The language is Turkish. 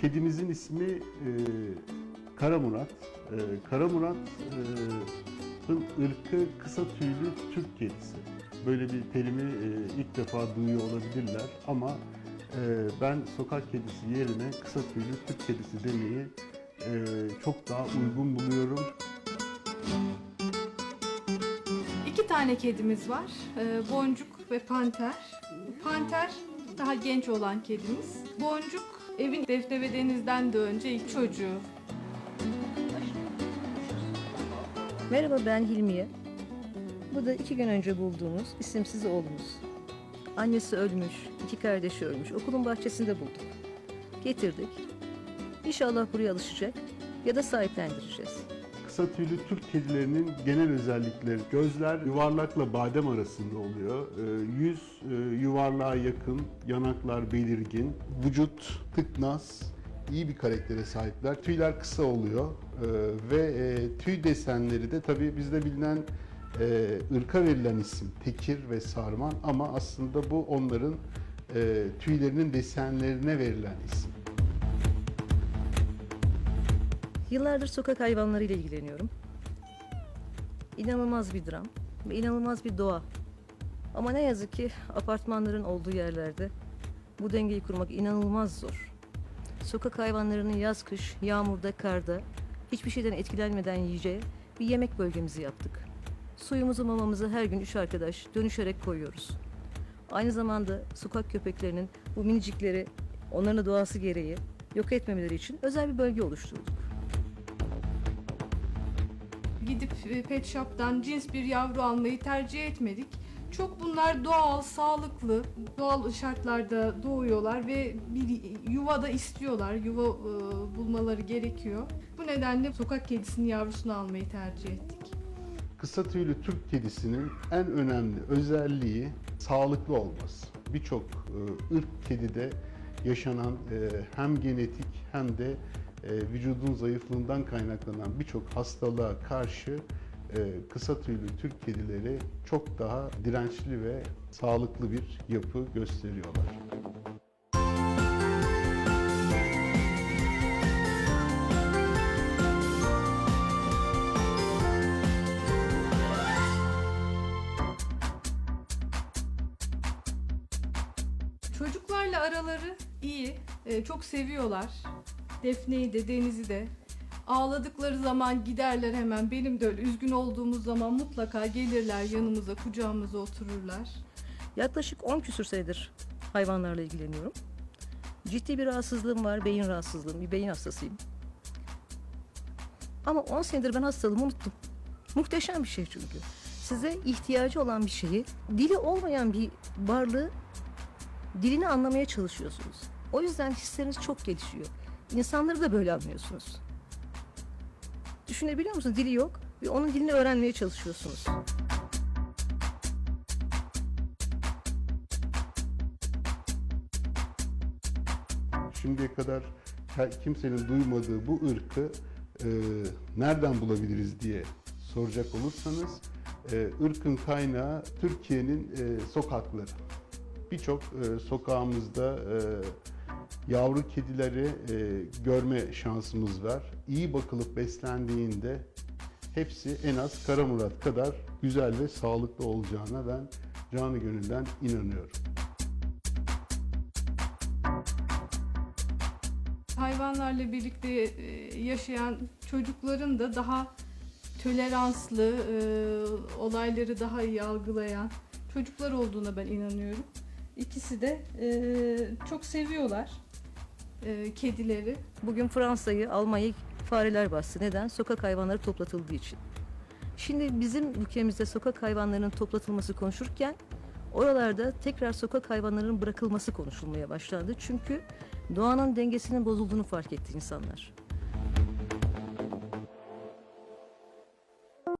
kedimizin ismi e, Kara Murat. E, Kara Murat'ın ırkı kısa tüylü Türk kedisi. Böyle bir terimi e, ilk defa duyuyor olabilirler ama e, ben sokak kedisi yerine kısa tüylü Türk kedisi demeyi e, çok daha uygun buluyorum. İki tane kedimiz var. Ee, Boncuk ve Panter. Panter daha genç olan kedimiz. Boncuk evin Defne ve Deniz'den de önce ilk çocuğu. Merhaba ben Hilmiye. Bu da iki gün önce bulduğumuz isimsiz oğlumuz. Annesi ölmüş, iki kardeşi ölmüş. Okulun bahçesinde bulduk. Getirdik. İnşallah buraya alışacak ya da sahiplendireceğiz. Kısa tüylü Türk kedilerinin genel özellikleri gözler yuvarlakla badem arasında oluyor. Ee, Yüz e, yuvarlığa yakın, yanaklar belirgin, vücut tıknaz, iyi bir karaktere sahipler. Tüyler kısa oluyor Ee, ve e, tüy desenleri de tabii bizde bilinen e, ırka verilen isim tekir ve sarman ama aslında bu onların e, tüylerinin desenlerine verilen isim. Yıllardır sokak hayvanlarıyla ilgileniyorum. İnanılmaz bir dram ve inanılmaz bir doğa. Ama ne yazık ki apartmanların olduğu yerlerde bu dengeyi kurmak inanılmaz zor. Sokak hayvanlarını yaz kış, yağmurda, karda hiçbir şeyden etkilenmeden yiyeceği bir yemek bölgemizi yaptık. Suyumuzu mamamızı her gün üç arkadaş dönüşerek koyuyoruz. Aynı zamanda sokak köpeklerinin bu minicikleri onların doğası gereği yok etmemeleri için özel bir bölge oluşturduk. Gidip e, pet shop'tan cins bir yavru almayı tercih etmedik. Çok bunlar doğal, sağlıklı, doğal şartlarda doğuyorlar ve bir yuvada istiyorlar. Yuva e, bulmaları gerekiyor. Bu nedenle sokak kedisinin yavrusunu almayı tercih ettik. Kısa tüylü Türk kedisinin en önemli özelliği sağlıklı olması. Birçok e, ırk kedide yaşanan e, hem genetik hem de vücudun zayıflığından kaynaklanan birçok hastalığa karşı e, kısa tüylü Türk kedileri çok daha dirençli ve sağlıklı bir yapı gösteriyorlar. Çocuklarla araları iyi, e, çok seviyorlar. Defne'yi de Deniz'i de. Ağladıkları zaman giderler hemen. Benim de öyle üzgün olduğumuz zaman mutlaka gelirler yanımıza, kucağımıza otururlar. Yaklaşık 10 küsür senedir hayvanlarla ilgileniyorum. Ciddi bir rahatsızlığım var, beyin rahatsızlığım, bir beyin hastasıyım. Ama 10 senedir ben hastalığımı unuttum. Muhteşem bir şey çünkü. Size ihtiyacı olan bir şeyi, dili olmayan bir varlığı dilini anlamaya çalışıyorsunuz. O yüzden hisleriniz çok gelişiyor. İnsanları da böyle anlıyorsunuz. Düşünebiliyor musunuz? Dili yok ve onun dilini öğrenmeye çalışıyorsunuz. Şimdiye kadar kimsenin duymadığı bu ırkı e, nereden bulabiliriz diye soracak olursanız e, ırkın kaynağı Türkiye'nin e, sokakları. Birçok e, sokağımızda e, yavru kedileri e, görme şansımız var. İyi bakılıp beslendiğinde hepsi en az Kara Murat kadar güzel ve sağlıklı olacağına ben canı gönülden inanıyorum. Hayvanlarla birlikte e, yaşayan çocukların da daha toleranslı, e, olayları daha iyi algılayan çocuklar olduğuna ben inanıyorum. İkisi de e, çok seviyorlar e, kedileri. Bugün Fransa'yı, Almanya'yı fareler bastı. Neden? Sokak hayvanları toplatıldığı için. Şimdi bizim ülkemizde sokak hayvanlarının toplatılması konuşurken oralarda tekrar sokak hayvanlarının bırakılması konuşulmaya başlandı. Çünkü doğanın dengesinin bozulduğunu fark etti insanlar.